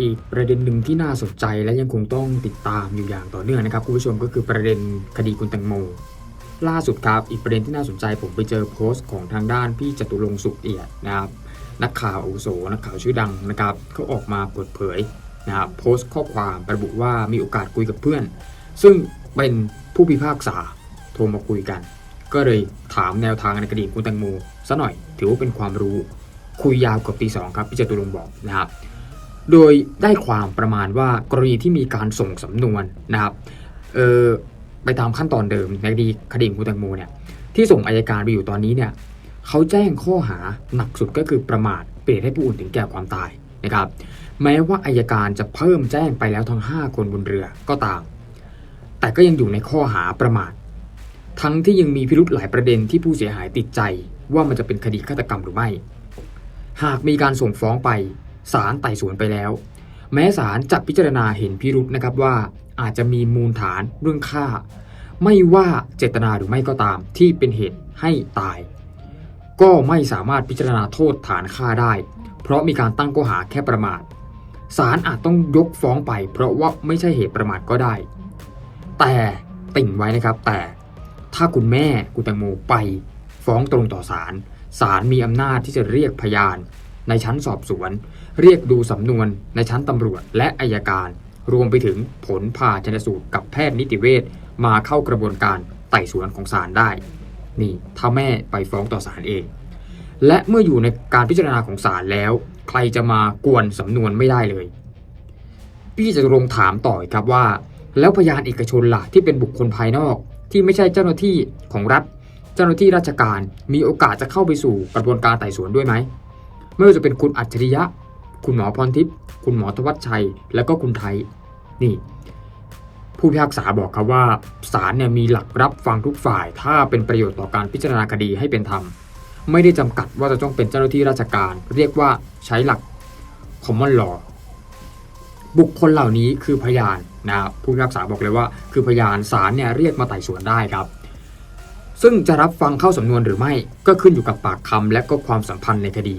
อีกประเด็นหนึ่งที่น่าสนใจและยังคงต้องติดตามอยู่อย่างต่อเนื่องนะครับคุณผู้ชมก็คือประเด็นคดีคุณแตงโม ล่าสุดครับอีกประเด็นที่น่าสนใจผมไปเจอโพสต์ของทางด้านพี่จตุรงสุขเอียดนะครับนักข่าวอุโสนักข่าวชื่อดังนะครับเขาออกมาเปิดเผยนะครับโพสต์ข้อความระบุว่ามีโอกาสคุยกับเพื่อน ซึ่งเป็นผู้พิพากษาโทรมาคุยกัน ก็เลยถามแนวทางในคดีคุณแตงโมซะหน่อย ถือว่าเป็นความรู้คุยยาวกับตีสองครับพี่จตุรงบอกนะครับ โดยได้ความประมาณว่ากรณีที่มีการส่งสำนวนนะครับไปตามขั้นตอนเดิมในคดีคดีคุณแตงโมเนี่ยที่ส่งอายการไปอยู่ตอนนี้เนี่ยเขาแจ้งข้อหาหนักสุดก็คือประมาทเป็นเหตุให้ผู้อื่นถึงแก่ความตายนะครับ แม้ว่าอายการจะเพิ่มแจ้งไปแล้วทั้ง 5 คนบนเรือก็ตาม แต่ก็ยังอยู่ในข้อหาประมาท ทั้งที่ยังมีพิรุธหลายประเด็นที่ผู้เสียหายติดใจว่ามันจะเป็นคดีฆาตกรรมหรือไม่ หากมีการส่งฟ้องไป ศาลไต่สวนไปแล้ว แม้ศาลจะพิจารณาเห็นพิรุธนะครับว่าอาจจะมีมูลฐานเรื่องฆ่า ไม่ว่าเจตนาหรือไม่ก็ตามที่เป็นเหตุให้ตาย ก็ไม่สามารถพิจารณาโทษฐานฆ่าได้ เพราะมีการตั้งข้อหาแค่ประมาทศาลอาจต้องยกฟ้องไป เพราะว่าไม่ใช่เหตุประมาทก็ได้ แต่ติ่งไว้นะครับ แต่ถ้าคุณแม่คุณแตงโมไป ฟ้องตรงต่อศาลศาลมีอำนาจที่จะเรียกพยาน ในชั้นสอบสวน เรียกดูสำนวนในชั้นตำรวจและอายการ รวมไปถึงผลผ่าชนสูตรกับแพทย์นิติเวชมาเข้ากระบวนการไต่สวนของศาลได้ นี่ถ้าแม่ไปฟ้องต่อศาลเอง และเมื่ออยู่ในการพิจารณาของศาลแล้ว ใครจะมากวนสำนวนไม่ได้เลย พี่จะลงถามต่อครับว่า แล้วพยานเอกชนล่ะที่เป็นบุคคลภายนอกที่ไม่ใช่เจ้าหน้าที่ของรัฐ เจ้าหน้าที่ราชการมีโอกาสจะเข้าไปสู่กระบวนการไต่สวนด้วยไหม ไม่ว่าจะเป็นคุณอัจฉริยะ คุณหมอพรทิพย์ คุณหมอธวัชชัย แล้วก็คุณไทย นี่ ผู้พิพากษาบอกครับว่าศาลเนี่ยมีหลักรับฟังทุกฝ่าย ถ้าเป็นประโยชน์ต่อการพิจารณาคดีให้เป็นธรรม ไม่ได้จำกัดว่าจะต้องเป็นเจ้าหน้าที่ราชการ เรียกว่าใช้หลัก common law บุคคลเหล่านี้คือพยานนะผู้พิพากษาบอกเลยว่า คือพยานศาลเนี่ยเรียกมาไต่สวนได้ครับซึ่งจะรับฟังเข้าสำนวนหรือไม่ก็ขึ้นอยู่กับปากคำและก็ความสัมพันธ์ในคดี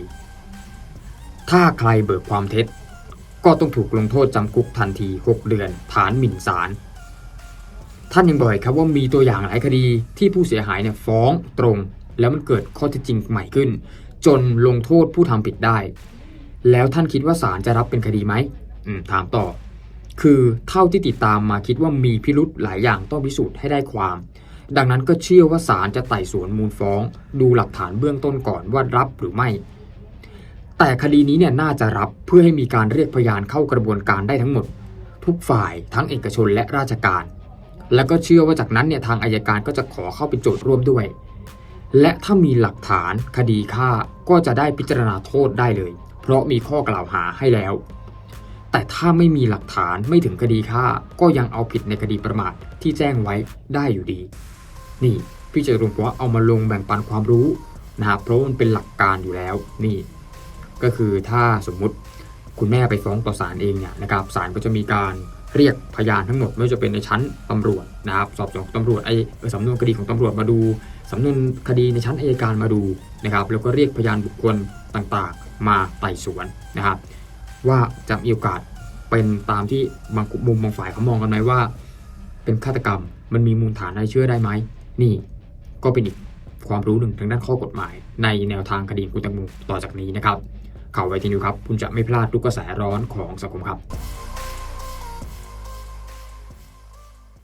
ถ้าใครเบิกความเท็จ ก็ต้องถูกลงโทษจำคุกทันที 6 เดือน ฐานหมิ่นศาลท่านยังบอกครับว่ามีตัวอย่างหลายคดีที่ผู้เสียหายเนี่ยฟ้องตรง แล้วมันเกิดข้อเท็จจริงใหม่ขึ้น จนลงโทษผู้ทำผิดได้ แล้วท่านคิดว่าศาลจะรับเป็นคดีไหมมถามต่อ คือเท่าที่ติดตามมาคิดว่ามีพิรุธหลายอย่างต้องพิสูจน์ให้ได้ความ ดังนั้นก็เชื่อว่าศาลจะไต่สวนมูลฟ้อง ดูหลักฐานเบื้องต้นก่อนว่ารับหรือไม่ แต่คดีนี้เนี่ยน่าจะรับเพื่อให้มีการเรียกพยานเข้ากระบวนการได้ทั้งหมด ทุกฝ่ายทั้งเอกชนและราชการ แล้วก็เชื่อว่าจากนั้นเนี่ยทางอายการก็จะขอเข้าเป็นโจทย์ร่วมด้วย และถ้ามีหลักฐานคดีฆ่าก็จะได้พิจารณาโทษได้เลย เพราะมีข้อกล่าวหาให้แล้ว แต่ถ้าไม่มีหลักฐานไม่ถึงคดีฆ่าก็ยังเอาผิดในคดีประมาทที่แจ้งไว้ได้อยู่ดี นี่พี่จตุรงค์บอกว่าเอามาลงแบ่งปันความรู้นะครับเพราะมันเป็นหลักการอยู่แล้วนี่ ก็คือถ้าสมมุติคุณแม่ไปฟ้องต่อศาลเองเนี่ยนะครับศาลก็จะมีการเรียกพยานทั้งหมดไม่ว่าจะเป็นในชั้นตำรวจนะครับสอบสวนของตำรวจไอ้สำนวนคดีของตำรวจมาดูสำนวนคดีในชั้นอายการมาดูนะครับแล้วก็เรียกพยานบุคคลต่างๆ มาไต่สวนนะครับ ว่าจะมีโอกาสเป็นตามที่บางมุมบางฝ่ายเขามองกันไหมว่า เป็นฆาตกรรมมันมีมูลฐานอะไรเชื่อได้ไหมนี่ก็เป็นอีกความรู้หนึ่งทางด้านข้อกฎหมาย ในแนวทางคดีคุณแตงโมต่อจากนี้นะครับ ข่าวไวทีนิวครับ คุณจะไม่พลาดทุกกระแสร้อนของสังคมครับ